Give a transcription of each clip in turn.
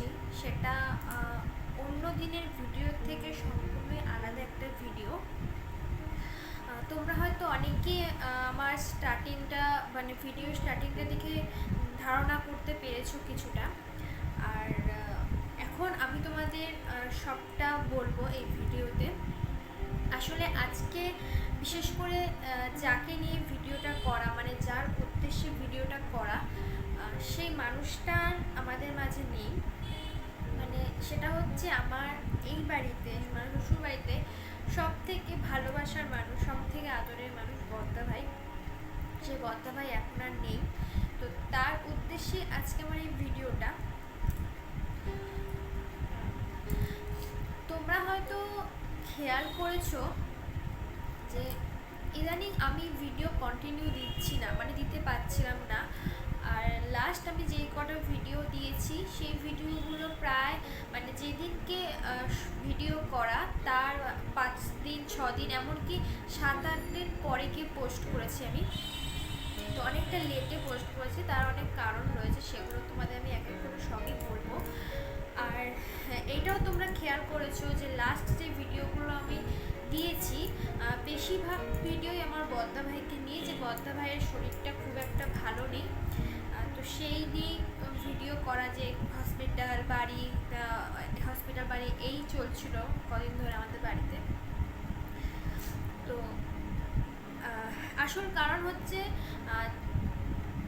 করছি সেটা অন্য দিনের ভিডিও থেকে সম্পূর্ণই আলাদা একটা ভিডিও তোমরা হয়তো অনেকে আমার স্টার্টিংটা মানে ভিডিও স্টার্টিংটা দেখে ধারণা করতে পেরেছ কিছুটা। আর এখন আমি তোমাদের সবটা বলব এই ভিডিওতে আসলে আজকে বিশেষ করে যাকে নিয়ে ভিডিওটা করা মানে যার উদ্দেশ্যে ভিডিওটা করা সেই মানুষটা আমাদের মাঝে নেই। মানে সেটা হচ্ছে আমার এই বাড়িতে মানে শ্বশুর বাড়িতে সব থেকে ভালোবাসার মানুষ সব থেকে আদরের মানুষ বদ্দা ভাই। সে বদ্দা ভাই এখন আর নেই। তো তার উদ্দেশ্যে আজকে আমার এই ভিডিওটা। তোমরা হয়তো খেয়াল করেছ যে ইদানিং আমি ভিডিও কন্টিনিউ দিচ্ছি না মানে দিতে পারছিলাম না। লাস্ট আমি যেই কটা ভিডিও দিয়েছি, সেই ভিডিওগুলো প্রায় মানে যেদিনকে ভিডিও করা, তার পাঁচ দিন, ছ দিন, এমনকি সাত, আট দিন পরে গিয়ে পোস্ট করেছি আমি। তো অনেকটা লেটে পোস্ট করেছি, তার অনেক কারণ রয়েছে, সেগুলো তোমাদের আমি এক এক করে সবই বলব। আর এইটাও তোমরা খেয়াল করেছ যে লাস্ট যে ভিডিওগুলো আমি দিয়েছি বেশিরভাগ ভিডিওই আমার বদ্দা ভাইকে নিয়ে, যে বদ্দা ভাইয়ের শরীরটা খুব একটা ভালো নেই। তো সেই নিয়ে ভিডিও করা যে হসপিটাল বাড়ি হসপিটাল বাড়ি এই চলছিল কদিন ধরে আমাদের বাড়িতে। তো আসল কারণ হচ্ছে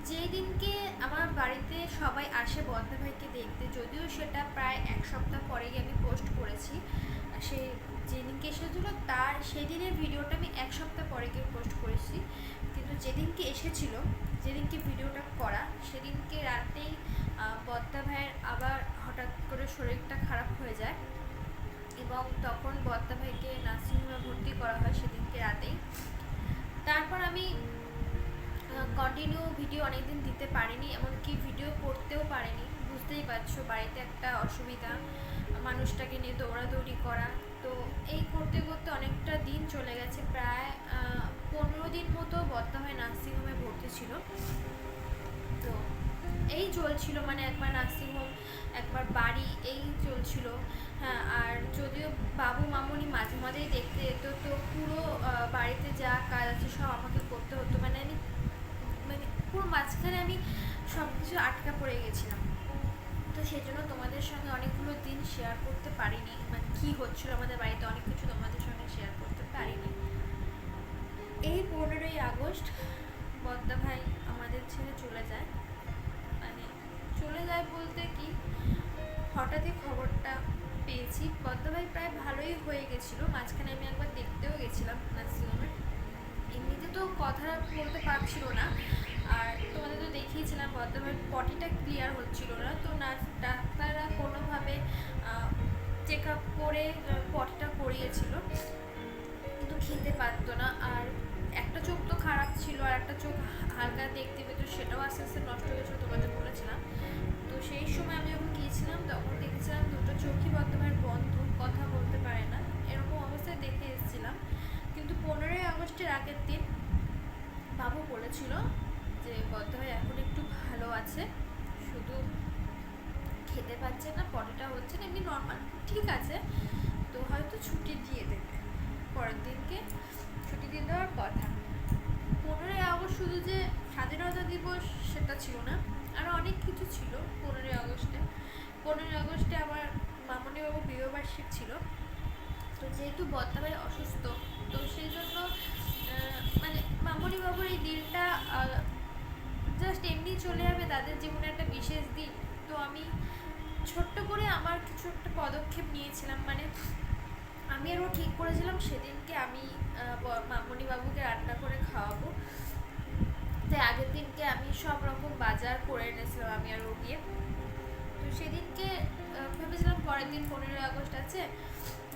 যেই দিনকে আমার বাড়িতে সবাই আসে বদ্দা ভাইকে দেখতে, যদিও সেটা প্রায় এক সপ্তাহ পরেই আমি পোস্ট করেছি। সে যেদিনকে এসেছিল, তার সেদিনের ভিডিওটা আমি এক সপ্তাহ পরে গিয়ে পোস্ট করেছি। কিন্তু যেদিনকে এসেছিল যেদিনকে ভিডিওটা করা, সেদিনকে রাতেই বদ্দা ভাইয়ের আবার হঠাৎ করে শরীরটা খারাপ হয়ে যায় এবং তখন বদ্দা ভাইকে নার্সিংহোমে ভর্তি করা হয় সেদিনকে রাতেই। তারপর আমি কন্টিনিউ ভিডিও অনেকদিন দিতে পারিনি, এমনকি ভিডিও করতেও পারিনি। বুঝতেই পারছ, বাড়িতে একটা অসুবিধা, মানুষটাকে নিয়ে দৌড়াদৌড়ি করা। তো এই করতে করতে অনেকটা দিন চলে গেছে, প্রায় পনেরো দিন মতো বর্তা হয়ে নার্সিংহোমে ভর্তি ছিল। তো এই চলছিল মানে একবার নার্সিংহোম একবার বাড়ি, এই চলছিল। হ্যাঁ আর যদিও বাবু, মামুনি মাঝে মাঝেই দেখতে যেত, তো পুরো বাড়িতে যা কাজ আছে সব আমাকে করতে হতো। মানে আমি মানে পুরো মাঝখানে আমি সব কিছু আটকা পড়ে গেছিলাম। তো সেই জন্য তোমাদের সঙ্গে অনেকগুলো দিন শেয়ার করতে পারিনি। মানে কী হচ্ছিল আমাদের বাড়িতে, অনেক কিছু তোমাদের আগস্ট বদ্দা ভাই আমাদের ছেড়ে চলে যায়। মানে চলে যায় বলতে কি, হঠাৎই খবরটা পেয়েছি। বদ্দা ভাই প্রায় ভালোই হয়ে গেছিল। মাঝখানে আমি একবার দেখতেও গেছিলাম নার্সিংহোমে এমনিতে তো কথা বলতে পারছিল না। আর তোমাদের তো দেখিয়েছিলাম বর্তমানে পটিটা ক্লিয়ার হচ্ছিল না। তো নার্স ডাক্তাররা কোনোভাবে চেক আপ করে পটিটা করিয়েছিল। কিন্তু খেতে পারতো না। আর একটা চোখ তো খারাপ ছিল আর একটা চোখ হালকা দেখতে পেত সেটাও আস্তে আস্তে নষ্ট হয়ে গেছিল তোমাদের বলেছিলাম। তো সেই সময় আমি যখন গিয়েছিলাম, তখন দেখেছিলাম দুটো চোখই বর্তমানে বন্ধ, কথা বলতে পারে না, এরকম অবস্থায় দেখে এসেছিলাম। কিন্তু পনেরোই আগস্টের আগের দিন বাবু বলেছিল যে ভাই এখন একটু ভালো আছে, শুধু খেতে পাচ্ছে না পটিটা হচ্ছে না, এমনি নর্মাল ঠিক আছে। তো হয়তো ছুটি দিয়ে দেবে, পরের দিনকে, ছুটি দিয়ে দেওয়ার কথা। পনেরোই আগস্ট শুধু যে স্বাধীনতা দিবস সেটা ছিল না আরও অনেক কিছু ছিল পনেরোই আগস্টে। পনেরোই আগস্টে আমার মামনিবাবু বিবাহবার্ষিক ছিল। তো যেহেতু বর্তমানে অসুস্থ তো সেই জন্য মানে মামনি বাবুর এই দিনটা জাস্ট এমনি চলে যাবে তাদের জীবনে একটা বিশেষ দিন। তো আমি ছোট্ট করে আমার কিছু একটা পদক্ষেপ নিয়েছিলাম মানে আমি আরও ঠিক করেছিলাম সেদিনকে আমি আহ, ব- মামনি বাবুকে রান্না করে খাওয়াবো। তাই আগের দিনকে আমি সব রকম বাজার করে এনেছিলাম আমি আর ও গিয়ে তো সেদিনকে ভেবেছিলাম পরের দিন পনেরোই আগস্ট আছে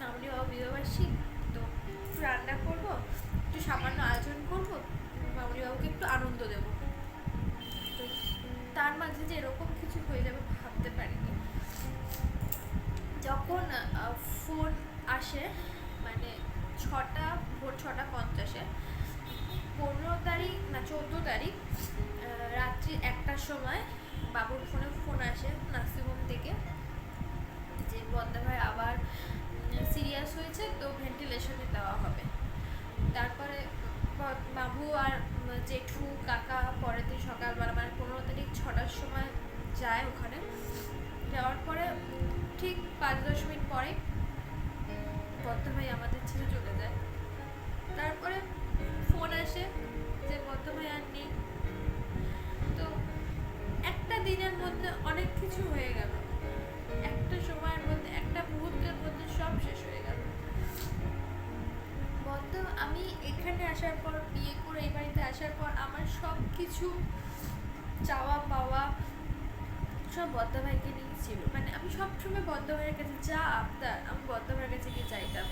মামনি বাবু বিবাহবার্ষিক তো একটু রান্না করব, একটু সামান্য আয়োজন করব মামনি বাবুকে একটু আনন্দ দেবো। তো তার মাঝে যে এরকম কিছু হয়ে যাবে ভাবতে পারিনি। যখন ফোন আসে মানে ছটা, ভোর ছটা পঞ্চাশে পনেরো তারিখ না, চোদ্দ তারিখ রাত্রি একটার সময় বাবুর ফোনে ফোন আসে নার্সিংহোম থেকে যে বদ্দা ভাই আবার সিরিয়াস হয়েছে, তো ভেন্টিলেশনে দেওয়া হবে। তারপরে বাবু আর জেঠু, কাকা পরের দিন সকালবেলা মানে পনেরো তারিখ ছটার সময় যায় ওখানে। যাওয়ার পরে ঠিক পাঁচ, দশ মিনিট পরে বদ্দা ভাই আমাদের ছেড়ে চলে যায়। তারপরে অনেক কিছু হয়ে গেল। একটা সময়ের মধ্যে, একটা মুহূর্তের মধ্যে সব শেষ হয়ে গেল। বদ্ধ আমি এখানে আসার পর, বিয়ে করে এই বাড়িতে আসার পর আমার সব কিছু চাওয়া পাওয়া সব বদ্ধ ভাইকে নিয়ে ছিল। মানে আমি সবসময় বদ্ধ ভাইয়ের কাছে যা আবদার, আমি বদ্ধ ভাইয়ের কাছে গিয়ে চাইতাম।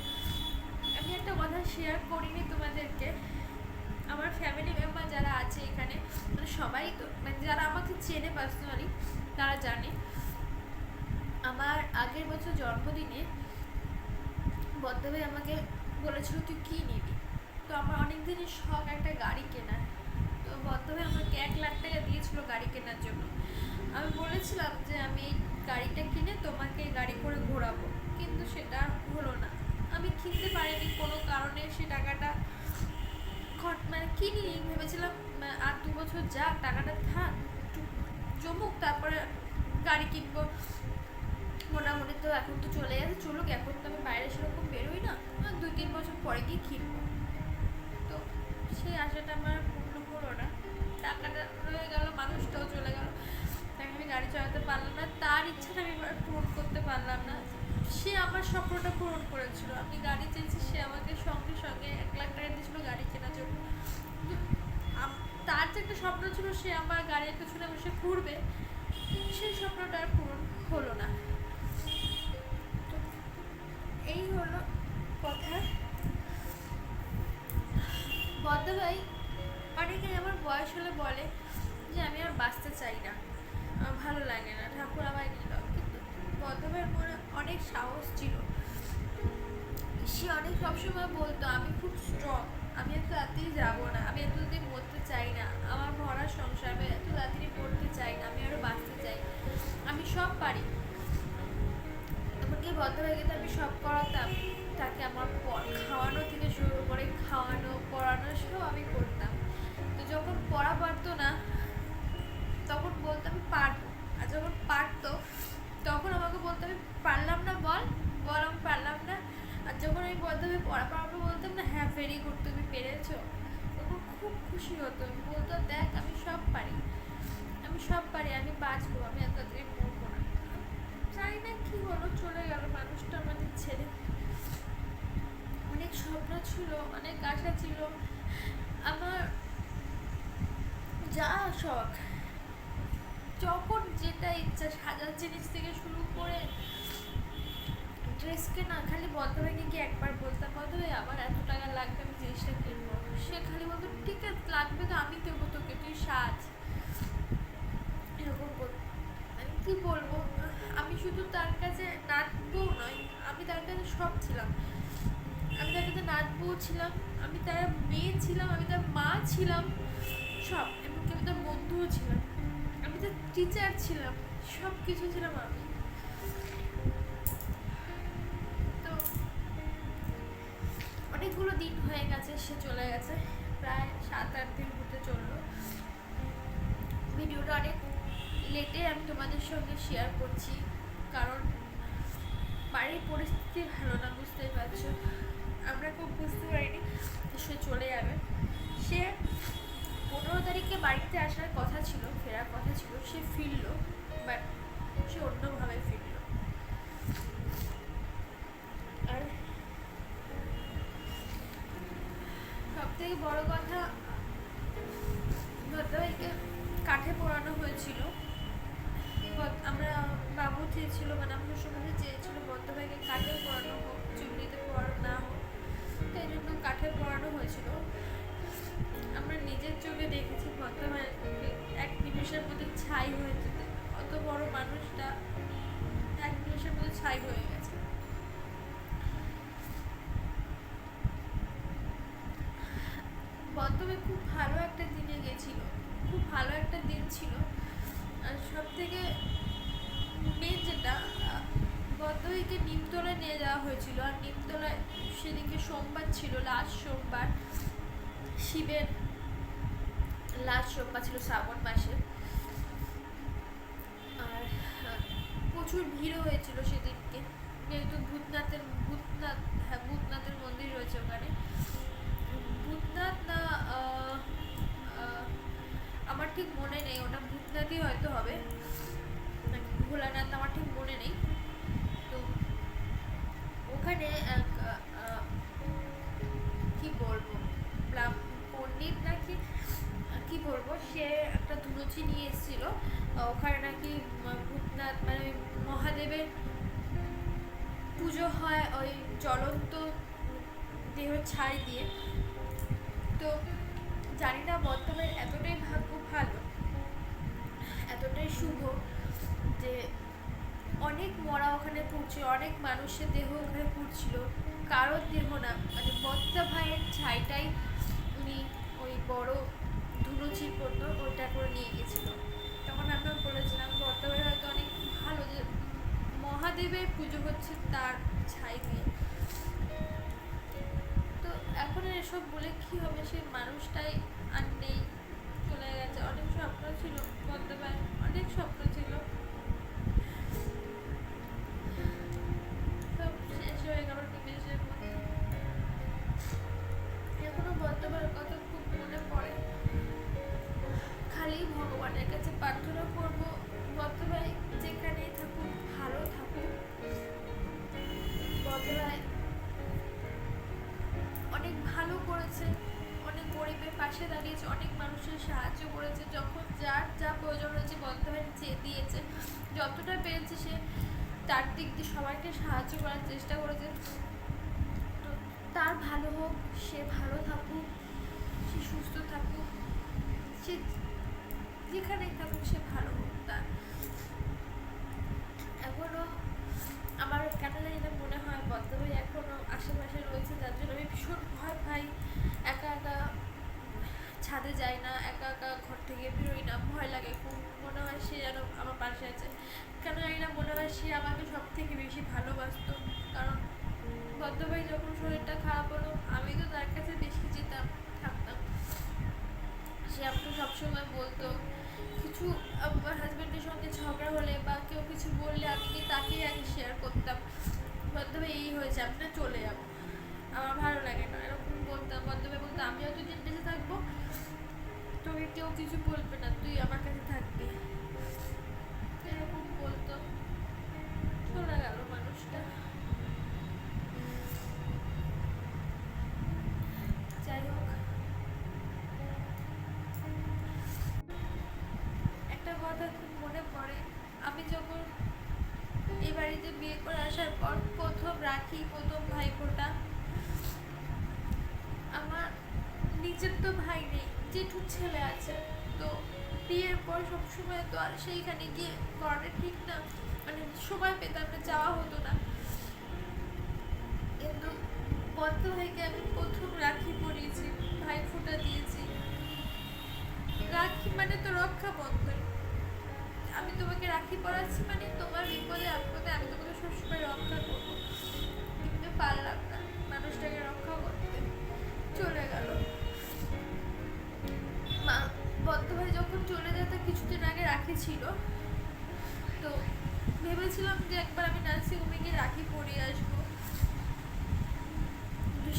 আমি একটা কথা শেয়ার করিনি তোমাদেরকে। আমার ফ্যামিলি মেম্বার যারা আছে এখানে মানে সবাই তো মানে যারা আমাকে চেনে পার্সোনালি তারা জানে। আমার আগের বছর জন্মদিনে বদ্ধভাই আমাকে বলেছিল, তুই কী নিবি? তো আমার অনেক দিনের শখ একটা গাড়ি কেনার। তো বদ্ধভাই আমাকে এক লাখ টাকা দিয়েছিল গাড়ি কেনার জন্য। আমি বলেছিলাম যে, আমি এই গাড়িটা কিনে তোমাকে গাড়ি করে ঘোরাবো। কিন্তু সেটা হলো না। আমি কিনতে পারিনি কোনো কারণে সে টাকাটা। খট মানে কিনিনি, ভেবেছিলাম আর দু বছর যাক, টাকাটা থাক। জমুক, তারপরে গাড়ি কিনবো। মোটামুটি তো এখন তো চলে গেছে চলুক, এখন তো আমি বাইরে সেরকম বেরোই না। আর দুই তিন বছর পরে গিয়ে কিনবো। তো সেই আশাটা আমার পূর্ণ হলো না। টাকাটা রয়ে গেল, মানুষটাও চলে গেল। তাকে আমি গাড়ি চালাতে পারলাম না, তার ইচ্ছাটা আমি পূরণ করতে পারলাম না। সে আমার স্বপ্নটা পূরণ করেছিল। আমি গাড়ি চেয়েছি, সে আমাকে সঙ্গে সঙ্গে এক লাখ টাকা দিয়েছিল গাড়ি কেনার জন্য। তার যে একটা স্বপ্ন ছিল সে আমার গাড়ির পেছনে বসে ঘুরবে, সেই স্বপ্নটা আর পূরণ হলো না। এই হলো কথা। বদ্দাভাই অনেকে আমার বয়স হলে বলে যে, আমি আর বাঁচতে চাই না। আমার ভালো লাগে না। ঠাকুর আমায় নিল কিন্তু বদ্দাভাইয়ের মনে অনেক সাহস ছিল। সে অনেক সবসময় বলতো, আমি খুব স্ট্রং আমি এত তাড়াতাড়ি যাব না, আমি এত তাড়াতাড়ি মরতে চাই না, আমার ভরা সংসার আমি এত তাড়াতাড়ি পড়তে চাই না, আমি আরও বাঁচতে চাই, আমি সব পারি। এমনকি ভদ্রভাইকে তো আমি সব করাতাম, তাকে আমার খাওয়ানো থেকে শুরু করে খাওয়ানো, পড়ানো, সব আমি করতাম। তো যখন পড়া পারতো না, তখন বলতো আমি পারব, আর যখন পারতো, তখন আমাকে বলতো আমি পারলাম না, বল বল আমি পারলাম না যখন আমি বলতাম পড়া পারব বলতাম না হ্যাঁ ভেরি গুড তুমি পেরেছ। তখন খুব খুশি হতো আমি বলতো দেখ, আমি সব পারি। আমি সব পারি, আমি বাঁচবো, আমি এত তাড়াতাড়ি মরবো না। জানি না কি হলো, চলে গেল মানুষটা আমাদের ছেড়ে অনেক স্বপ্ন ছিল, অনেক আশা ছিল। আমার যা শখ, যখন যেটা ইচ্ছা, সাজার জিনিস থেকে শুরু করে ড্রেস কেনা খালি বদলাইনি কি একবার বলতাম বদলাই আমার এত টাকা লাগবে, আমি জিনিসটা কিনবো। সে খালি বলতো, ঠিক আছে, লাগবে তো, আমি দেবো তোকে, তুই সাজ। এরকম বলতো আমি কি বলব? আমি শুধু তার কাছে নাচবো নয় আমি তার কাছে সব ছিলাম। আমি তার কাছে নাচবো ছিলাম, আমি তার মেয়ে ছিলাম, আমি তার মা ছিলাম, সব। এমনকি আমি তার বন্ধুও ছিলাম। আমি তার টিচার ছিলাম সব কিছু ছিলাম আমি। অনেকগুলো দিন হয়ে গেছে সে চলে গেছে। প্রায় সাত, আট দিন হতে চলল। ভিডিওটা অনেক লেটে আমি তোমাদের সঙ্গে শেয়ার করছি, কারণ বাড়ির পরিস্থিতি ভালো না, বুঝতেই পারছ। আমরা খুব বুঝতে পারিনি সে চলে যাবে। সে পনেরো তারিখে বাড়িতে আসার কথা ছিল, ফেরার কথা ছিল, সে ফিরলো বাট সে অন্যভাবে ফিরলো আর সব থেকে বড় কথা ভদ্রভাইকে কাঠে পোড়ানো হয়েছিল। আমরা বাবু চেয়েছিল মানে আমাদের সমাজে চেয়েছিল ভদ্রভাইকে কাঠে পড়ানো হোক চুমড়িতে পোড়ানো না হোক তাই জন্য কাঠে পোড়ানো হয়েছিল। আমরা নিজের চোখে দেখেছি ভদ্রভাইকে এক নিমেষের মধ্যে ছাই হয়ে যেতে অত বড় মানুষটা এক নিমেষের মধ্যে ছাই হয়ে বদ্ধমে খুব ভালো একটা দিনে গেছিল। খুব ভালো একটা দিন ছিল। আর সব থেকে মেন যেটা বদ্ধহীকে নিমতলায় নিয়ে যাওয়া হয়েছিল। আর নিমতলায় সেদিনকে সোমবার ছিল লাস্ট সোমবার। শিবের লাস্ট সোমবার ছিল শ্রাবণ মাসে। আর প্রচুর ভিড়ও হয়েছিল সেদিনকে। যেহেতু ভূতনাথের, ভূতনাথ হ্যাঁ ভূতনাথের মন্দির রয়েছে ওখানে। ভূতনাথ না আমার ঠিক মনে নেই, ওটা ভূতনাথই হয়তো হবে। ভোলানাথ আমার ঠিক মনে নেই। তো ওখানে কি বলব? পণ্ডিত নাকি, কি বলব? সে একটা ধুনুচি নিয়ে এসেছিল। ওখানে নাকি ভূতনাথ মানে ওই মহাদেবের পুজো হয় ওই জ্বলন্ত দেহ ছাই দিয়ে। তো জানি না বর্তমানে এতটাই ভাগ্য ভালো, এতটাই শুভ যে অনেক মরা ওখানে পুড়ছে, অনেক মানুষের দেহ ওখানে পুড়ছিল, কারোর দেহ না। মানে বত্তা ভাইয়ের ছাইটাই উনি ওই বড় ধুনুচির মতো ওইটা করে নিয়ে গেছিল। তখন আমরা বলেছিলাম ভাই হয়তো অনেক ভালো যে মহাদেবের পুজো হচ্ছে তার এসব বলে কি হবে? সেই মানুষটাই আর নেই চলে গেছে। অনেক স্বপ্ন ছিল বলতে পারেন, অনেক স্বপ্ন করেছে, অনেক গরিবের পাশে দাঁড়িয়েছে, অনেক মানুষের সাহায্য করেছে, যখন যার যা প্রয়োজন হয়েছে বর্তমানে চেয়ে দিয়েছে। যতটা পেরেছে সে তার দিক দিয়ে সবাইকে সাহায্য করার চেষ্টা করেছে। তো তার ভালো হোক, সে ভালো থাকুক, সে সুস্থ থাকুক, সে যেখানেই থাকুক, সে ভালো হোক তার। এখনও আমার কেন জানি না মনে হয় বদ্ধভাই এখনও আশেপাশে রয়েছে, যার জন্য আমি ভীষণ ভয় পাই। ছাদে যাই না, একা একা ঘর থেকে বেরোই না, ভয় লাগে। খুব মনে হয় সে যেন আমার পাশে আছে। কেন জানি না, মনে হয় সে আমাকে সব থেকে বেশি ভালোবাসতো। কারণ বদ্ধভাই যখন শরীরটা খারাপ হলো, আমি তো তার কাছে বেশি যেতাম, থাকতাম। সে আমাকে সবসময় বলতো, কিছু আমার হাজব্যান্ডের সঙ্গে ঝগড়া হলে বা কেউ কিছু বললে আমি কি তাকেই আগে শেয়ার করতাম? বদ্ধভাবে এই হয়েছে, আমি না চলে যাব। আমার ভালো লাগে না, এরকম বলতাম। বদ্ধভাবে বলতো আমি যতদিন বেঁচে থাকব তোকে কেউ কিছু বলবে না, তুই আমার কাছে থাকবি। এরকম বলতো। চলে গেল মানুষটা। যাই হোক। একটা কথা মনে পড়ে। আমি যখন এই বাড়িতে বিয়ে করে আসার পর প্রথম রাখি প্রথম ভাইফোঁটা আমার নিজের তো ভাই নেই জেঠুর ছেলে আছে, তো বিয়ের পর সবসময় তো আর সেইখানে গিয়ে করাটা ঠিক না। মানে সময় পেতাম না যাওয়া হতো না। কিন্তু বদ্ধ ভাইকে আমি প্রথম রাখি পরিয়েছি, ভাই ফোঁটা দিয়েছি। রাখি মানে তো রক্ষা বন্ধন। আমি তোমাকে রাখি পরাচ্ছি মানে তোমার বিপদে আপদে আমি তোমাকে সবসময় রক্ষা করব। কিন্তু পারলাম না। যখন চলে যেতে কিছুদিন আগে রাখি ছিল। তো ভেবেছিলাম যে একবার আমি নার্সিং হোমে গিয়ে রাখি পরিয়ে আসব।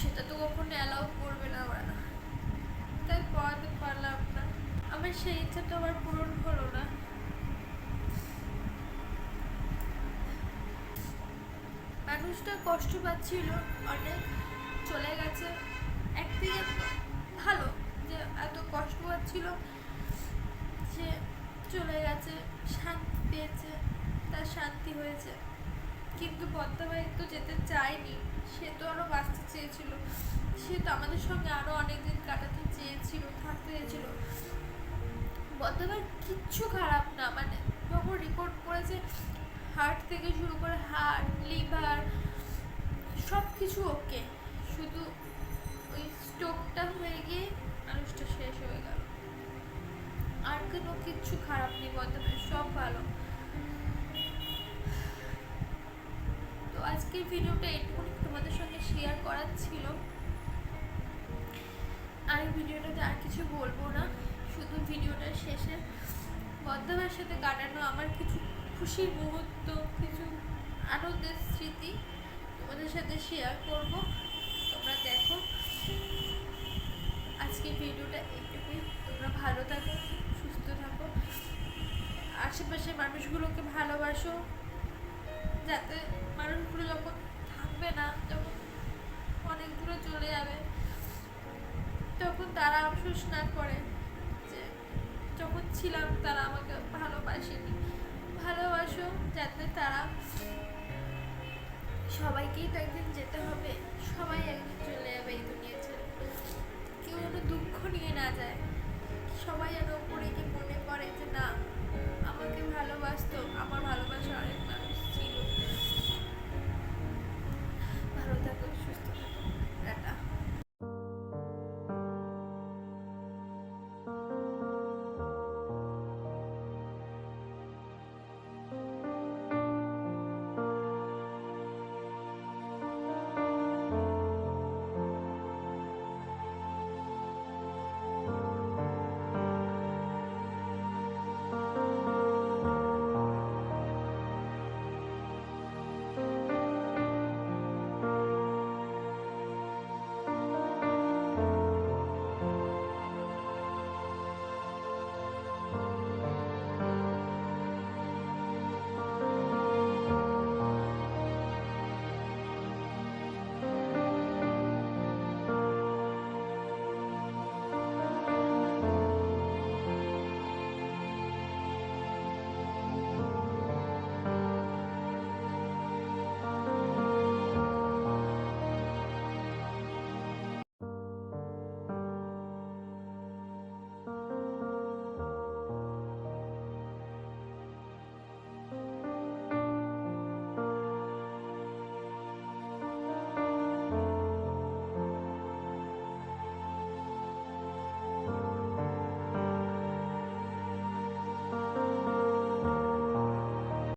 সেটা তো কখনো অ্যালাউ করবে না ওরা। তাই পড়াতে পারলাম না। আমার সেই ইচ্ছাটা আমার পূরণ হলো না। মানুষটা কষ্ট পাচ্ছিল, অনেক চলে গেছে। একদিকে ভালো যে এত কষ্ট পাচ্ছিল চলে গেছে, শান্তি পেয়েছে, তার শান্তি হয়েছে। কিন্তু পদ্মাবাই তো যেতে চায়নি, সে তো আরও বাঁচতে চেয়েছিল। সে তো আমাদের সঙ্গে আরও অনেক দিন কাটাতে চেয়েছিল, থাকতে চেয়েছিল। বর্তমান কিচ্ছু খারাপ না মানে যখন রিপোর্ট করেছে হার্ট থেকে শুরু করে হার্ট লিভার সব কিছু ওকে শুধু ওই স্ট্রোকটা হয়ে গিয়ে মানুষটা শেষ হয়ে গেল। আর কোনো কিচ্ছু খারাপ নেই বর্তমানে সব ভালো। তো আজকের ভিডিওটা এইটুকুনি তোমাদের সঙ্গে শেয়ার করার ছিল। আর এই ভিডিওটাতে আর কিছু বলব না, শুধু ভিডিওটার শেষে বদ্ধবার সাথে কাটানো আমার কিছু খুশির মুহূর্ত, কিছু আনন্দের স্মৃতি তোমাদের সাথে শেয়ার করব। তোমরা দেখো আজকের ভিডিওটা এইটুকুই তোমরা ভালো থাকো। আশেপাশে মানুষগুলোকে ভালোবাসো, যাতে মানুষগুলো যখন থাকবে না, যখন অনেক দূরে চলে যাবে, তখন তারা আফসোস না করে যে যখন ছিলাম তারা আমাকে ভালোবাসেনি। ভালোবাসো যাতে তারা সবাইকেই তো একদিন যেতে হবে, সবাই একদিন চলে যাবে এই দুনিয়া ছেড়ে। কেউ যেন দুঃখ নিয়ে না যায়, সবাই যেন উপরে গিয়ে মনে করে যে না আমাকে ভালোবাসতো আমার ভালোবাসা